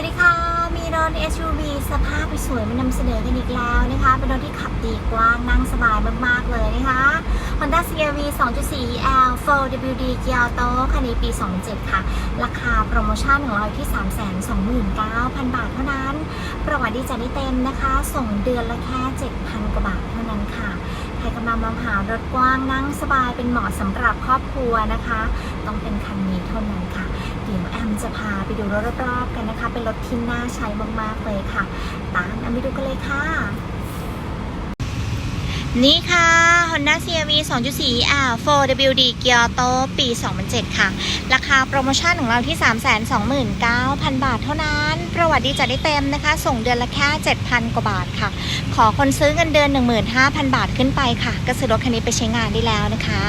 วัสดีค่ะ มีรถ SUV สภาพสวยมานำเสนอกันอีกแล้วนะคะ เป็นรถที่ขับดีกว้างนั่งสบายมากๆเลยนะคะ Honda CR-V 2.4 L 4WD Gear Auto คันนี้ปี 2007 ค่ะ ราคาโปรโมชั่นของเราที่ 329,000 บาทเท่านั้น ประวัติดีจัดได้เต็มนะคะ ส่งเดือนละแค่ 7,000 กว่าบาทเท่านั้นค่ะใครกำลังมองหารถกว้างนั่งสบายเป็นเหมาะสำหรับครอบครัวนะคะ ต้องเป็นคันนี้เท่านั้นค่ะ เดี๋ยวแอมจะพาไปดูรถรอบๆกันนะคะ เป็นรถที่น่าใช้มากๆเลยค่ะ ตามแอมไปดูกันเลยค่ะ นี่ค่ะ Honda CR-V 2.4 R 4WD Gear Auto ปี 2007 ค่ะ ราคาโปรโมชั่นของเราที่ 329,000 บาทเท่านั้น ประวัติดีจัดได้เต็มนะคะ ส่งเดือนละแค่ 7,000 กว่าบาทค่ะ ขอคนซื้อเงินเดือน 15,000 บาทขึ้นไปค่ะ ก็ซื้อรถคันนี้ไปใช้งานได้แล้วนะคะ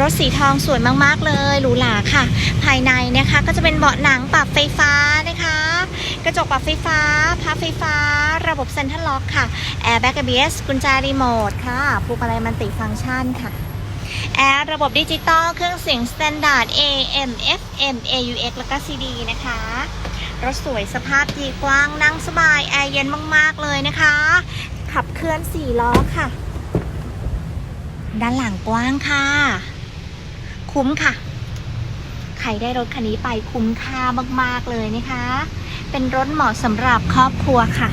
รถสีทองสวยมากๆเลยหรูหราค่ะ ภายในนะคะก็จะเป็นเบาะหนังปรับไฟฟ้านะคะ กระจกปรับไฟฟ้าพับไฟฟ้า ระบบเซ็นทรัลล็อกค่ะแอร์แบ็ก ABS กุญแจรีโมทค่ะพวงมาลัยมันติฟังก์ชันค่ะแอร์ระบบดิจิตอลเครื่องเสียงสแตนดาร์ด AM FM AUX แล้วก็ CD นะคะรถสวยสภาพดีกว้างนั่งสบาย แอร์เย็นมาก ๆ เลยนะคะ ขับเคลื่อน 4 ล้อค่ะ ด้านหลังกว้างค่ะ คุ้มค่ะ ใครได้รถคันนี้ไปคุ้มค่ามากๆเลยนะคะ เป็นรถเหมาะสำหรับครอบครัวค่ะ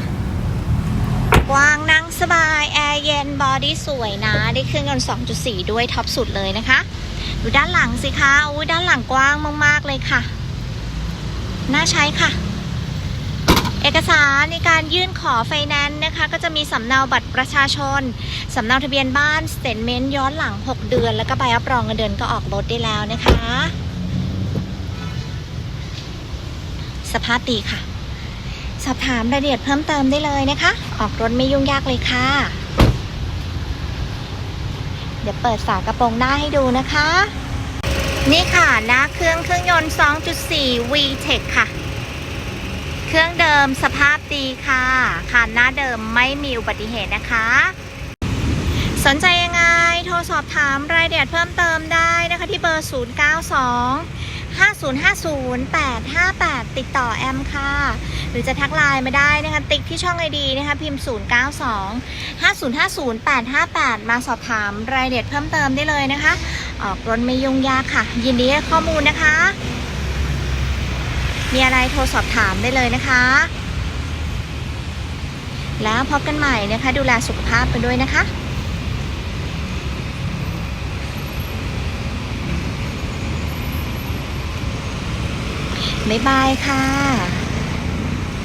กว้างนั่งสบาย แอร์เย็น บอดี้สวยนะ ได้เครื่องยนต์ 2.4 ด้วยท็อปสุดเลยนะคะ ดูด้านหลังสิคะอุ้ยด้านหลังกว้างมาก ๆ เลยค่ะ น่าใช้ค่ะ เอกสารในการยื่นขอไฟแนนซ์นะคะ ก็จะมีสำเนาบัตรประชาชน สำเนาทะเบียนบ้านสเตทเมนต์ย้อนหลัง 6 เดือน แล้วก็ใบรับรองเงินเดือนก็ออกรถได้แล้วนะคะ สภาพดีค่ะ สอบถามรายละเอียดเพิ่มเติมได้เลยนะคะ ออกรถไม่ยุ่งยากเลยค่ะ เดี๋ยวเปิดฝากระโปรงหน้าให้ดูนะคะ นี่ค่ะน้าเครื่องเครื่องยนต์ 2.4 VTEC ค่ะ เครื่องเดิมสภาพดีค่ะคันหน้าเดิมไม่มีอุบัติเหตุนะคะ สนใจยังไง โทรสอบถามรายละเอียดเพิ่มเติมได้นะคะที่เบอร์ 092 5050 858 ติดต่อแอมค่ะ หรือจะทักไลน์มาได้นะคะ ติ๊กที่ช่องไอดีนะคะ พิมพ์ 092 5050 858 มาสอบถามรายละเอียดเพิ่มเติมได้เลยนะคะ ออกรถไม่ยุ่งยากค่ะ ยินดีให้ข้อมูลนะคะ มีอะไรโทรสอบถามได้เลยนะคะ แล้วพบกันใหม่นะคะ ดูแลสุขภาพไปด้วยนะคะบ๊ายบายค่ะ